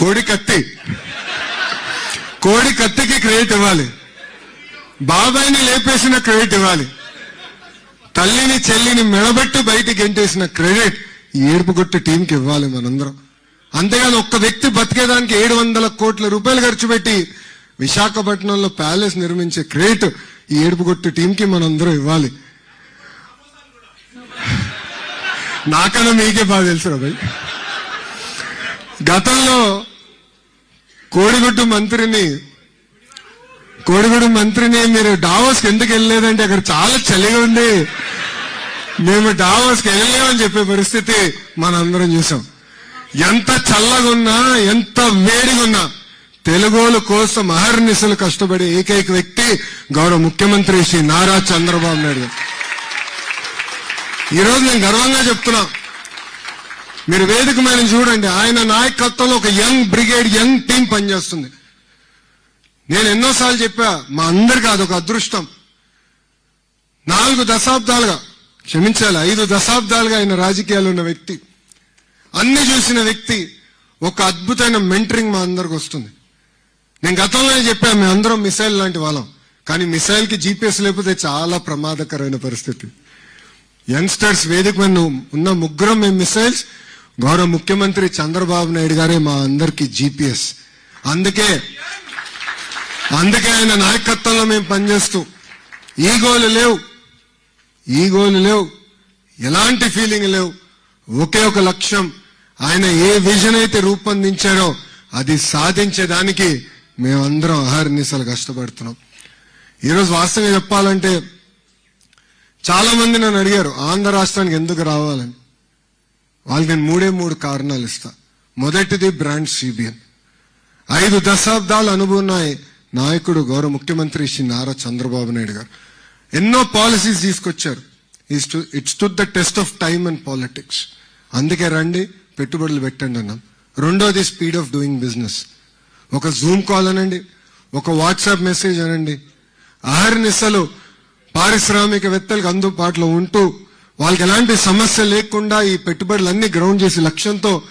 కోడి కత్తి. కోడి కత్తికి క్రెడిట్ ఇవ్వాలి. బాబాయిని లేపేసిన క్రెడిట్ ఇవ్వాలి. తల్లిని చెల్లిని మెడబెట్టి బయటికి గెంటేసిన క్రెడిట్ ఈ ఏడుపు కొట్టి టీంకి ఇవ్వాలి మనందరం. అంతేగాని ఒక్క వ్యక్తి బతికేదానికి ఏడు వందల కోట్ల రూపాయలు ఖర్చు పెట్టి విశాఖపట్నంలో ప్యాలెస్ నిర్మించే క్రెడిట్ ఈ ఏడుపు కొట్టి టీంకి మనందరం ఇవ్వాలి. నాకన్నా మీకే బాగా తెలుసు భయ్. గతంలో కోడిగుడ్డు మంత్రిని కోడిగుడు మంత్రిని మీరు డావోస్కి ఎందుకు వెళ్ళలేదంటే అక్కడ చాలా చలిగా ఉంది. మేము డావోస్కి వెళ్ళలేమని చెప్పే పరిస్థితి మనందరం చూసాం. ఎంత చల్లగా ఉన్నా ఎంత వేడిగా ఉన్నా కోసం అహర్నిశలు కష్టపడే ఏకైక వ్యక్తి గౌరవ ముఖ్యమంత్రి శ్రీ నారా చంద్రబాబు నాయుడు ఈరోజు నేను గర్వంగా చెప్తున్నా మీరు వేదిక మీద చూడండి ఆయన నాయకత్వంలో ఒక యంగ్ బ్రిగేడ్ యంగ్ టీం పనిచేస్తుంది. నేను ఎన్నోసార్లు చెప్పా మా అందరికీ అదొక అదృష్టం. నాలుగు దశాబ్దాలుగా క్షమించాలి ఐదు దశాబ్దాలుగా ఆయన రాజకీయాలు ఉన్న వ్యక్తి. అన్ని చూసిన వ్యక్తి ఒక అద్భుతమైన మెంటరింగ్ మా అందరికి వస్తుంది. నేను గతంలోనే చెప్పాను మేము అందరం మిసైల్ లాంటి వాళ్ళం. కానీ మిసైల్కి జీపీఎస్ లేకపోతే చాలా ప్రమాదకరమైన పరిస్థితి. యంగ్స్టర్స్ వేదిక మీద ఉన్న ముగ్గురం మేము మిసైల్స్ గౌరవ ముఖ్యమంత్రి చంద్రబాబు నాయుడు గారే మా అందరికి జీపీఎస్. అందుకే అందుకే ఆయన నాయకత్వంలో మేము పనిచేస్తూ ఈగోలు లేవు. ఈగోలు లేవు. ఎలాంటి ఫీలింగ్ లేవు. ఒకే ఒక లక్ష్యం ఆయన ఏ విజన్ అయితే రూపొందించారో అది సాధించేదానికి మేమందరం అహర్నిశలు కష్టపడుతున్నాం. ఈరోజు వాస్తవంగా చెప్పాలంటే చాలా మంది నన్ను అడిగారు ఆంధ్ర రాష్ట్రానికి ఎందుకు రావాలని. వాళ్ళకి నేను మూడే మూడు కారణాలు ఇస్తా. మొదటిది బ్రాండ్ సిబిఎన్. ఐదు దశాబ్దాల అనుభవం నాయకుడు గౌరవ ముఖ్యమంత్రి శ్రీ నారా చంద్రబాబు నాయుడు గారు. ఎన్నో పాలసీస్ తీసుకొచ్చారు. It's to the test of time and politics అందుకే రండి పెట్టుబడులు పెట్టండి అన్నాం. రెండోది స్పీడ్ ఆఫ్ డూయింగ్ బిజినెస్ ఒక జూమ్ కాల్ అనండి ఒక వాట్సాప్ మెసేజ్ అనండి. అహర్నిశలు పారిశ్రామికవేత్తలకు అందుబాటులో ఉంటూ వాళ్ళకి ఎలాంటి సమస్య లేకుండా ఈ పెట్టుబడులన్నీ గ్రౌండ్ చేసి లక్ష్యంతో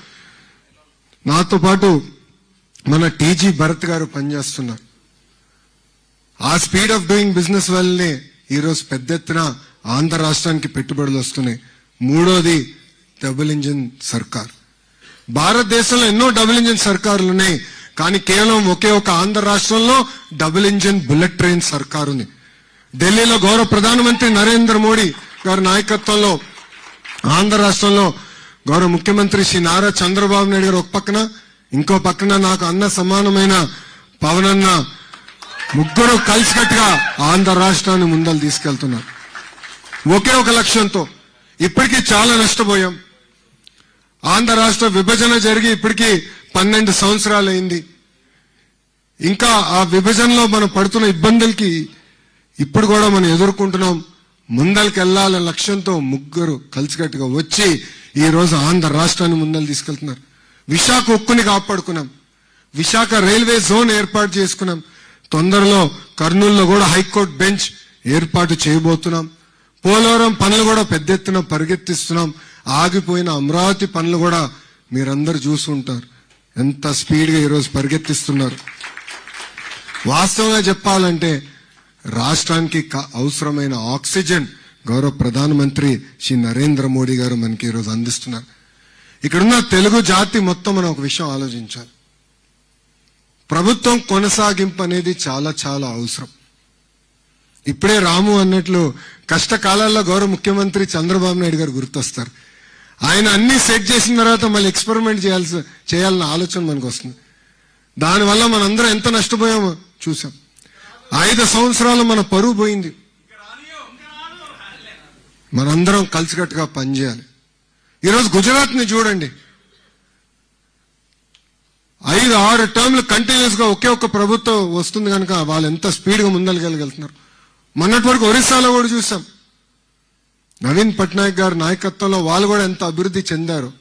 నాతో పాటు మన టీజీ భరత్ గారు పనిచేస్తున్నారు. ఆ స్పీడ్ ఆఫ్ డూయింగ్ బిజినెస్ వల్లనే ఈరోజు పెద్ద ఎత్తున ఆంధ్ర రాష్ట్రానికి పెట్టుబడులు వస్తున్నాయి. మూడోది డబుల్ ఇంజిన్ సర్కార్. భారతదేశంలో ఎన్నో డబుల్ ఇంజిన్ సర్కారులు ఉన్నాయి కానీ కేవలం ఒకే ఒక ఆంధ్ర రాష్ట్రంలో డబుల్ ఇంజిన్ బుల్లెట్ ట్రైన్ సర్కారు ఉంది ఢిల్లీలో గౌరవ ప్రధానమంత్రి నరేంద్ర మోడీ గారి నాయకత్వంలో ఆంధ్ర రాష్ట్రంలో గౌరవ ముఖ్యమంత్రి శ్రీ నారా చంద్రబాబు నాయుడు గారు ఒక పక్కన ఇంకో పక్కన నాకు అన్న సమానమైన పవనన్న ముగ్గురు కలిసికట్టుగా ఆంధ్ర రాష్ట్రాన్ని ముందలు తీసుకెళ్తున్నారు. ఒకే ఒక లక్ష్యంతో ఇప్పటికీ చాలా నష్టపోయాం. ఆంధ్ర రాష్ట్ర విభజన జరిగి ఇప్పటికీ పన్నెండు సంవత్సరాలు అయింది ఇంకా ఆ విభజనలో మనం పడుతున్న ఇబ్బందులకి ఇప్పుడు కూడా మనం ఎదుర్కొంటున్నాం ముందరికెళ్ళాలనే లక్ష్యంతో ముగ్గురు కలిసికట్టుగా వచ్చి ఈరోజు ఆంధ్ర రాష్ట్రాన్ని ముందలు తీసుకెళ్తున్నారు. విశాఖ ఉక్కుని కాపాడుకున్నాం. విశాఖ రైల్వే జోన్ ఏర్పాటు చేసుకున్నాం. తొందరలో కర్నూలులో కూడా హైకోర్టు బెంచ్ ఏర్పాటు చేయబోతున్నాం. పోలవరం పనులు కూడా పెద్ద ఎత్తున పరిగెత్తిస్తున్నాం. ఆగిపోయిన అమరావతి పనులు కూడా మీరందరూ చూసుంటారు ఎంత స్పీడ్గా ఈరోజు పరిగెత్తిస్తున్నారు. వాస్తవంగా చెప్పాలంటే రాష్ట్రానికి క- అవసరమైన ఆక్సిజన్ గౌరవ ప్రధానమంత్రి శ్రీ నరేంద్ర మోడీ గారు మనకి ఈరోజు అందిస్తున్నారు. ఇక్కడున్న తెలుగు జాతి మొత్తం మనం ఒక విషయం ఆలోచించాలి. ప్రభుత్వం కొనసాగింపు అనేది చాలా చాలా అవసరం. ఇప్పుడే రాము అన్నట్లు కష్టకాలాల్లో గౌరవ ముఖ్యమంత్రి చంద్రబాబు నాయుడు గారు గుర్తొస్తారు. ఆయన అన్ని సెట్ చేసిన తర్వాత మళ్ళీ ఎక్స్పెరిమెంట్ చేయాల్సి చేయాలన్న ఆలోచన మనకు వస్తుంది. దానివల్ల మనందరం ఎంత నష్టపోయామో చూసాం ఐదు సంవత్సరాలు మన పరువు పోయింది. మనందరం కలిసికట్టుగా పనిచేయాలి. ఈరోజు గుజరాత్ని చూడండి. ఐదు ఆరు టర్మ్లు కంటిన్యూస్గా ఒకే ఒక్క ప్రభుత్వం వస్తుంది కనుక వాళ్ళు ఎంత స్పీడ్గా గా మొన్నటి వరకు ఒరిస్సాలో కూడా చూసాం. నవీన్ పట్నాయక్ గారి నాయకత్వంలో వాళ్ళు కూడా ఎంత అభివృద్ధి చెందారు.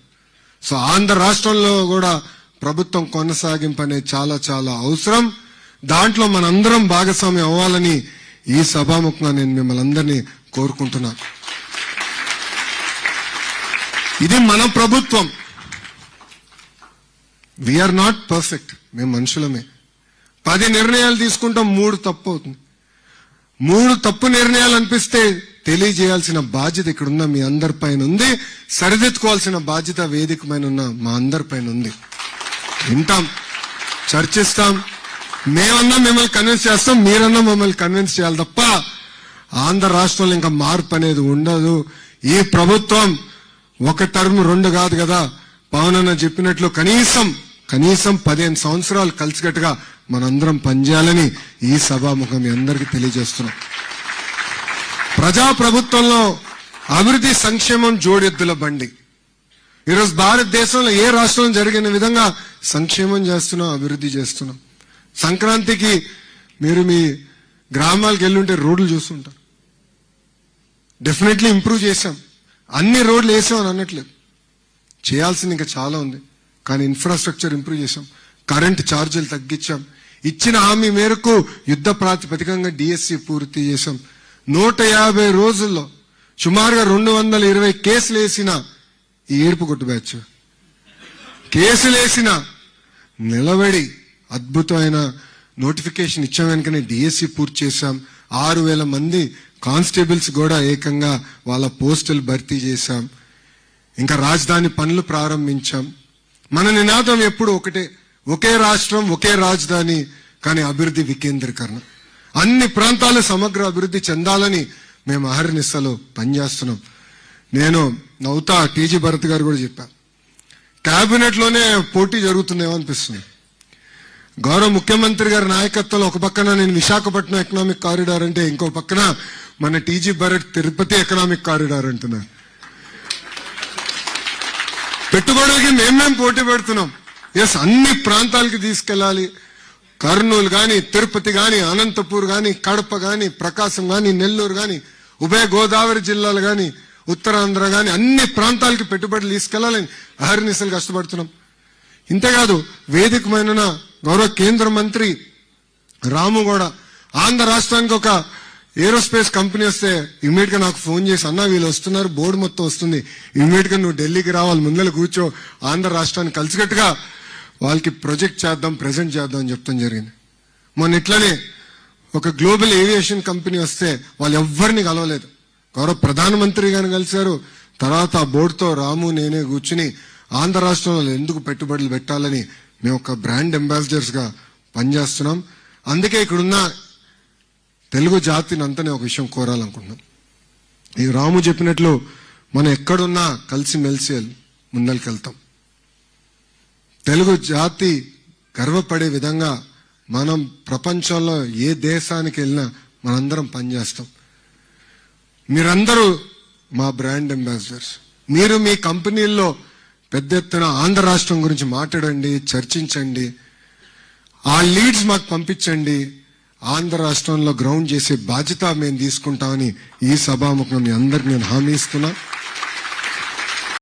సో ఆంధ్ర రాష్ట్రంలో కూడా ప్రభుత్వం కొనసాగింపు అనేది చాలా చాలా అవసరం. దాంట్లో మనందరం భాగస్వామ్యం అవ్వాలని ఈ సభాముఖంగా నేను మిమ్మల్ని అందరినీ కోరుకుంటున్నాను ఇది మన ప్రభుత్వం. వీఆర్ నాట్ పర్ఫెక్ట్ మేము మనుషులమే. పది నిర్ణయాలు తీసుకుంటాం మూడు తప్పు అవుతుంది. మూడు తప్పు నిర్ణయాలు అనిపిస్తే తెలియజేయాల్సిన బాధ్యత ఇక్కడ ఉన్న మీ అందరి పైన ఉంది. సరిదిద్దుకోవాల్సిన బాధ్యత వేదిక పైన ఉన్న మా అందరి పైన ఉంది. వింటాం చర్చిస్తాం మేమన్నా మిమ్మల్ని కన్విన్స్ చేస్తాం మీరన్నా మమ్మల్ని కన్విన్స్ చేయాలి తప్ప ఆంధ్ర రాష్ట్రంలో ఇంకా మార్పు అనేది ఉండదు. ఈ ప్రభుత్వం ఒక టర్మ్ రెండు కాదు కదా. పవన్ అన్న చెప్పినట్లు కనీసం కనీసం పదిహేను సంవత్సరాలు కలిసికట్టుగా మనందరం పనిచేయాలని ఈ సభాముఖం మీ అందరికీ తెలియజేస్తున్నాం. ప్రజా ప్రభుత్వంలో అభివృద్ధి సంక్షేమం జోడెద్దుల బండి. ఈరోజు భారతదేశంలో ఏ రాష్ట్రం జరిగిన విధంగా సంక్షేమం చేస్తున్నాం అభివృద్ధి చేస్తున్నాం? సంక్రాంతికి మీరు మీ గ్రామాలకు వెళ్ళుంటే రోడ్లు చూస్తుంటారు డెఫినెట్లీ ఇంప్రూవ్ చేశాం. అన్ని రోడ్లు వేసాం అని అనట్లేదు. చేయాల్సింది ఇంకా చాలా ఉంది. కానీ ఇన్ఫ్రాస్ట్రక్చర్ ఇంప్రూవ్ చేశాం. కరెంట్ ఛార్జీలు తగ్గించాం. ఇచ్చిన హామీ మేరకు యుద్ధ ప్రాతిపదికంగా డిఎస్సి పూర్తి చేశాం. నూట యాభై రోజుల్లో సుమారుగా రెండు వందల ఇరవై కేసులు వేసిన ఈ ఏడుపు కొట్టు బ్యాచ్. కేసులు వేసిన నిలబడి అద్భుతమైన నోటిఫికేషన్ ఇచ్చాం వెనుకనే డిఎస్సి పూర్తి చేశాం. ఆరు వేల మంది కానిస్టేబుల్స్ కూడా ఏకంగా వాళ్ళ పోస్టులు భర్తీ చేశాం. ఇంకా రాజధాని పనులు ప్రారంభించాం. మన నినాదం ఎప్పుడు ఒకటే ఒకే రాష్ట్రం ఒకే రాజధాని కానీ అభివృద్ధి వికేంద్రీకరణ. అన్ని ప్రాంతాలు సమగ్ర అభివృద్ధి చెందాలని మేము అహర్నిస్సలో పనిచేస్తున్నాం. నేను నవ్వుతా టీజీ భరత్ గారు కూడా చెప్పాను క్యాబినెట్లోనే పోటీ జరుగుతుందేమో అనిపిస్తుంది. గౌరవ ముఖ్యమంత్రి గారి నాయకత్వంలో ఒక పక్కన నేను విశాఖపట్నం ఎకనామిక్ కారిడార్ అంటే ఇంకో పక్కన మన TG Bharat Tirupati economic corridor అంటున్నారు. పెట్టుబడులకి మేమేం పోటీ పెడుతున్నాం? ఎస్ అన్ని ప్రాంతాలకి తీసుకెళ్ళాలి. కర్నూలు కానీ తిరుపతి కానీ అనంతపూర్ కానీ కడప కానీ ప్రకాశం కానీ నెల్లూరు కానీ ఉభయ గోదావరి జిల్లాలు కానీ ఉత్తరాంధ్ర కానీ అన్ని ప్రాంతాలకి పెట్టుబడులు తీసుకెళ్ళాలని అహర్నిశలు కష్టపడుతున్నాం. ఇంతేకాదు వేదికమైన గౌరవ కేంద్ర మంత్రి రాము కూడా ఆంధ్ర రాష్ట్రానికి ఒక ఏరోస్పేస్ కంపెనీ వస్తే ఇమీడియట్గా నాకు ఫోన్ చేసి అన్న వీళ్ళు వస్తున్నారు బోర్డు మొత్తం వస్తుంది. ఇమీడియట్గా నువ్వు ఢిల్లీకి రావాలి ముందర కూర్చో ఆంధ్ర రాష్ట్రాన్ని కలిసికట్టుగా వాళ్ళకి ప్రొజెక్ట్ చేద్దాం ప్రెజెంట్ చేద్దాం అని చెప్తాం జరిగింది. మొన్న ఇట్లనే ఒక గ్లోబల్ ఏవియేషన్ కంపెనీ వస్తే వాళ్ళు ఎవ్వరిని కలవలేదు. గౌరవ ప్రధానమంత్రి గారిని కలిశారు. తర్వాత ఆ బోర్డుతో రాము నేనే కూర్చుని ఆంధ్ర రాష్ట్రంలో ఎందుకు పెట్టుబడులు పెట్టాలని మేము ఒక బ్రాండ్ అంబాసిడర్స్గా పనిచేస్తున్నాం. అందుకే ఇక్కడున్న తెలుగు జాతిని అంతనే ఒక విషయం కోరాలనుకుంటున్నాం. ఈ రాము చెప్పినట్లు మనం ఎక్కడున్నా కలిసి మెలిసి ముందరికెళ్తాం. తెలుగు జాతి గర్వపడే విధంగా మనం ప్రపంచంలో ఏ దేశానికి వెళ్ళినా మనందరం పనిచేస్తాం. మీరందరూ మా బ్రాండ్ అంబాసిడర్స్. మీరు మీ కంపెనీల్లో పెద్ద ఎత్తున ఆంధ్ర రాష్ట్రం గురించి మాట్లాడండి చర్చించండి. ఆ లీడ్స్ మాకు పంపించండి. ఆంధ్ర రాష్ట్రంలో గ్రౌండ్ చేసే బాధ్యత మేము తీసుకుంటామని ఈ సభాముఖం మీ అందరికి నేను హామీ ఇస్తున్నా.